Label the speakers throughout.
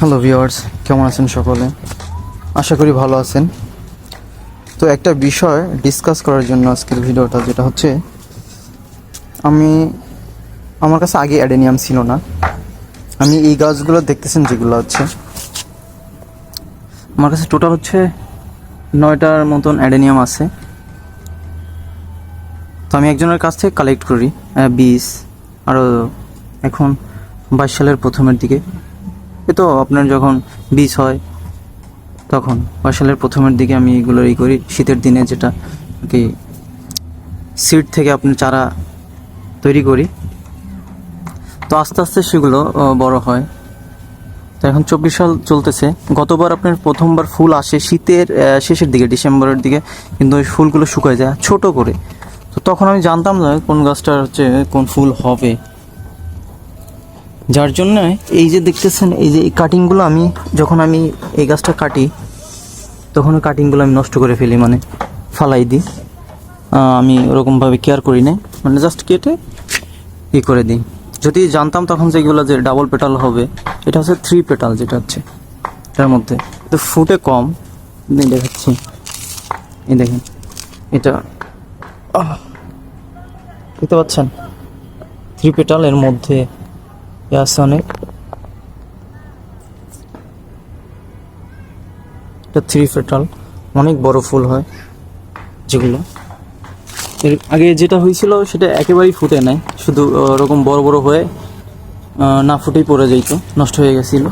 Speaker 1: Hello viewers কেমন আছেন সকলে? আশা করি ভালো আছেন। তো একটা বিষয় ডিসকাস করার জন্য আজকের ভিডিওটা যেটা হচ্ছে, আমি, আমার কাছে আগে অ্যাডেনিয়াম ছিল না। আমি এই গাছগুলো দেখতেছেন যেগুলো হচ্ছে, আমার কাছে টোটাল হচ্ছে নয়টার মতন অ্যাডেনিয়াম আছে। তো আমি একজনের কাছ থেকে কালেক্ট করি বীজ। আরও এখন বাইশ সালের প্রথমের দিকে। এ তো আপনার যখন বীজ হয়, তখন বাইশ সালের প্রথমের দিকে আমি এগুলো ই করি। শীতের দিনে যেটা কি সিড থেকে আপনি চারা তৈরি করি। তো আস্তে আস্তে সেগুলো বড় হয়। তো এখন চব্বিশ সাল চলতেছে। গতবার আপনার প্রথমবার ফুল আসে শীতের শেষের দিকে, ডিসেম্বরের দিকে, কিন্তু ওই ফুলগুলো শুকায় যায় ছোট করে। তো তখন আমি জানতাম না কোন গাছটার হচ্ছে কোন ফুল হবে। যার জন্য এই যে দেখতেছেন, এই যে এই কাটিংগুলো আমি যখন আমি এই গাছটা কাটি, তখন কাটিংগুলো আমি নষ্ট করে ফেলি মানে ফালাই দিই। আমি ওরকমভাবে কেয়ার করি না মানে জাস্ট কেটে ই করে দিই। যদি জানতাম তখন যে যেগুলো যে ডাবল পেটাল হবে, এটা হচ্ছে থ্রি পেটাল যেটা হচ্ছে, এটার মধ্যে। তো ফুটে কম দেখাচ্ছি, এই দেখেন, এটা দেখতে পাচ্ছেন? থ্রি পেটাল এর মধ্যে আছে অনেক এটা থ্রি পেটাল অনেক বড় ফুল হয় যেগুলো। এর আগে যেটা হয়েছিল সেটা একেবারেই ফুটে নাই। শুধু ওরকম বড় বড় হয়ে না ফুটেই পড়ে যাইতো, নষ্ট হয়ে গেছিল।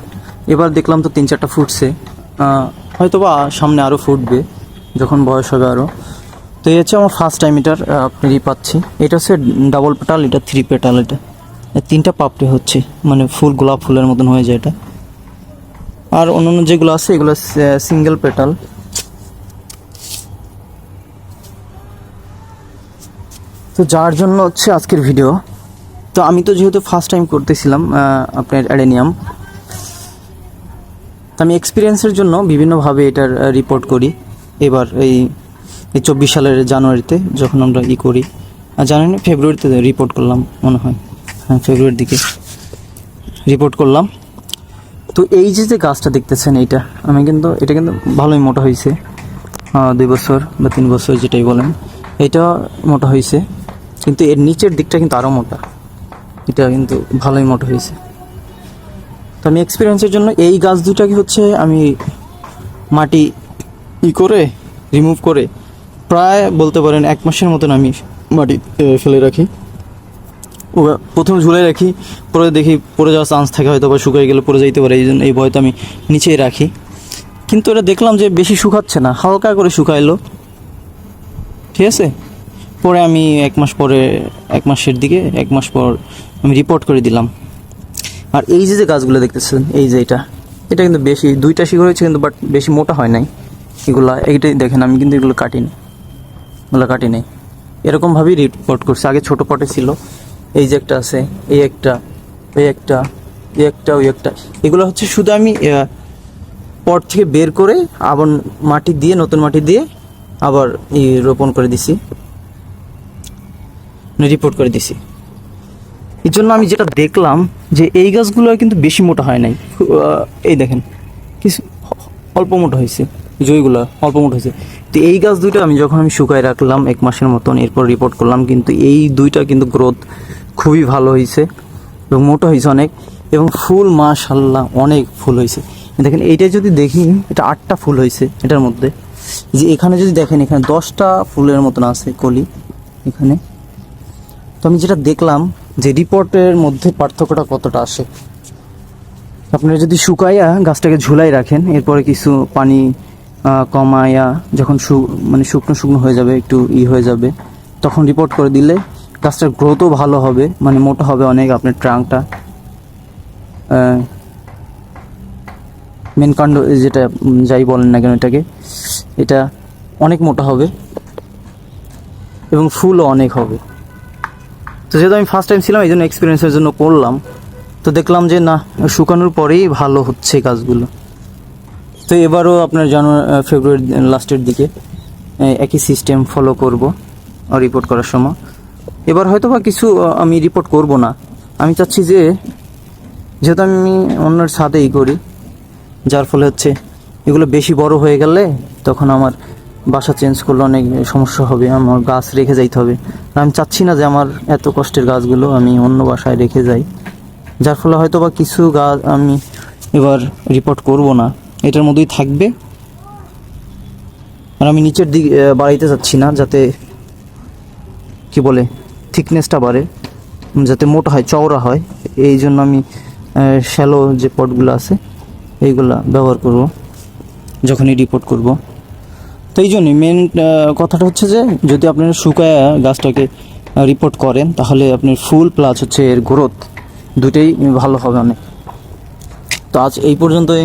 Speaker 1: এবার দেখলাম তো তিন চারটা ফুটছে। হয়তো বা সামনে আরও ফুটবে, যখন বয়স হবে আরও তো এই হচ্ছে আমার ফার্স্ট টাইম এটার ই পাচ্ছি। এটা হচ্ছে ডাবল পেটাল এটা থ্রি পেটাল এটা। তিনটা পাপড়ি হচ্ছে মানে ফুল, গোলাপ ফুলের মতন হয়ে যায় এটা। আর অন্যান্য যেগুলো আছে, এগুলো সিঙ্গেল পেটাল তো যার জন্য হচ্ছে আজকের ভিডিও তো আমি তো যেহেতু ফার্স্ট টাইম করতেছিলাম আপনার অ্যাডেনিয়াম তো আমি এক্সপিরিয়েন্সের জন্য বিভিন্নভাবে এটার রিপোর্ট করি। এবার এই চব্বিশ সালের জানুয়ারিতে যখন আমরা ই করি। আর জানেন ফেব্রুয়ারিতে রিপোর্ট করলাম, মনে হয়। হ্যাঁ ফেব্রুয়ারির দিকে রিপোর্ট করলাম। তো এই যে যে গাছটা দেখতেছেন, এইটা, আমি কিন্তু, এটা কিন্তু ভালোই মোটা হয়েছে দুই বছর বা তিন বছর যেটাই বলেন, এটা মোটা হয়েছে কিন্তু এর নিচের দিকটা কিন্তু আরও মোটা। এটা কিন্তু ভালোই মোটা হয়েছে তো আমি এক্সপিরিয়েন্সের জন্য এই গাছ দুটাকে হচ্ছে আমি মাটি ই করে রিমুভ করে, প্রায় বলতে পারেন এক মাসের মতন আমি মাটি ফেলে রাখি। প্রথমে ঝুলে রাখি, পরে দেখি পড়ে যাওয়ার চান্স থাকে হয়তো বা, শুকিয়ে গেলে পড়ে যাইতে পারে, এই জন্য এই ভয়তে আমি নিচেই রাখি। কিন্তু এটা দেখলাম যে বেশি শুকাচ্ছে না, হালকা করে শুকাইলো। ঠিক আছে? পরে আমি এক মাস পরে, এক মাসের দিকে, এক মাস পর আমি রিপোর্ট করে দিলাম। আর এই যে যে গাছগুলো দেখতেছেন, এই যে এটা এটা কিন্তু বেশি, দুইটা শিকড় হয়েছে কিন্তু বাট বেশি মোটা হয় নাই। এগুলা, এইটাই দেখেন, আমি কিন্তু এগুলো কাটিনি। এগুলো কাটি নাই এরকমভাবেই রিপোর্ট করছি, আগে ছোটো পটে ছিল। এই যে একটা আছে, এই একটা এই একটা এই একটা, ওই একটা। এগুলো হচ্ছে শুধু আমি পট থেকে বের করে আবার মাটি দিয়ে, নতুন মাটি দিয়ে আবার ই রোপণ করে দিছি। রিপোর্ট করে দিছি। এর জন্য আমি যেটা দেখলাম যে এই গাছগুলো কিন্তু বেশি মোটা হয় নাই। এই দেখেন, কিছু অল্প মোটা হয়েছে। জয়গুলো অল্প মোট হয়েছে। তো এই গাছ দুইটা আমি যখন আমি শুকায় রাখলাম এক মাসের মতন, এরপর রিপোর্ট করলাম, কিন্তু এই দুইটা কিন্তু গ্রোথ খুবই ভালো হয়েছে এবং মোটা হয়েছে অনেক এবং ফুল মাশাল্লাহ অনেক ফুল হয়েছে। দেখেন, এইটা যদি দেখি, এটা আটটা ফুল হয়েছে এটার মধ্যে। যে এখানে যদি দেখেন, এখানে দশটা ফুলের মতন আছে কলি এখানে। তো আমি যেটা দেখলাম, যে রিপোর্টের মধ্যে পার্থক্যটা কতটা আসে। আপনারা যদি শুকাইয়া গাছটাকে ঝুলাই রাখেন, এরপরে কিছু পানি কমায়া যখন মানে শুকনো শুকনো হয়ে যাবে, একটু ই হয়ে যাবে, তখন রিপোর্ট করে দিলে গাছটার গ্রোথও ভালো হবে মানে মোটা হবে অনেক আপনার ট্রাঙ্কটা মেন কাণ্ড যেটা যাই বলেন না কেন এটাকে, এটা অনেক মোটা হবে এবং ফুলও অনেক হবে। তো যেহেতু আমি ফার্স্ট টাইম ছিলাম এই জন্য এক্সপিরিয়েন্সের জন্য করলাম। তো দেখলাম যে না, শুকানোর পরেই ভালো হচ্ছে কাজগুলো তো এবারও আপনার জানুয়ারি ফেব্রুয়ারি লাস্টের দিকে একই সিস্টেম ফলো করব রিপোর্ট করার সময়। এবার হয়তো বা কিছু আমি রিপোর্ট করব না। আমি চাচ্ছি যে, যেহেতু আমি অন্যের সাথেই করি, যার ফলে হচ্ছে এগুলো বেশি বড় হয়ে গেলে তখন আমার বাসা চেঞ্জ করলে অনেক সমস্যা হবে, আমার গাছ রেখে যাইতে হবে। আমি চাচ্ছি না যে আমার এত কষ্টের গাছগুলো আমি অন্য বাসায় রেখে যাই। যার ফলে হয়তো বা কিছু গাছ আমি এবার রিপোর্ট করব না। এটার মধ্যেই থাকবে। আর আমি নিচের দিকে বাড়াইতে চাচ্ছি না, যাতে, কি বলে থিকনেসটা বাড়ে, যাতে মোটা হয়, চওড়া হয়। এই জন্য আমি শ্যালো যে পটগুলো আছে, এইগুলা ব্যবহার করব, যখনই রিপোর্ট করব। তো এই জন্যই মেন কথাটা হচ্ছে যে, যদি আপনারা শুকায় গাছটাকে রিপোর্ট করেন, তাহলে আপনার ফুল প্লাস হচ্ছে এর গ্রোথ দুটোই ভালো হবে অনেক। তো আজ এই পর্যন্তই।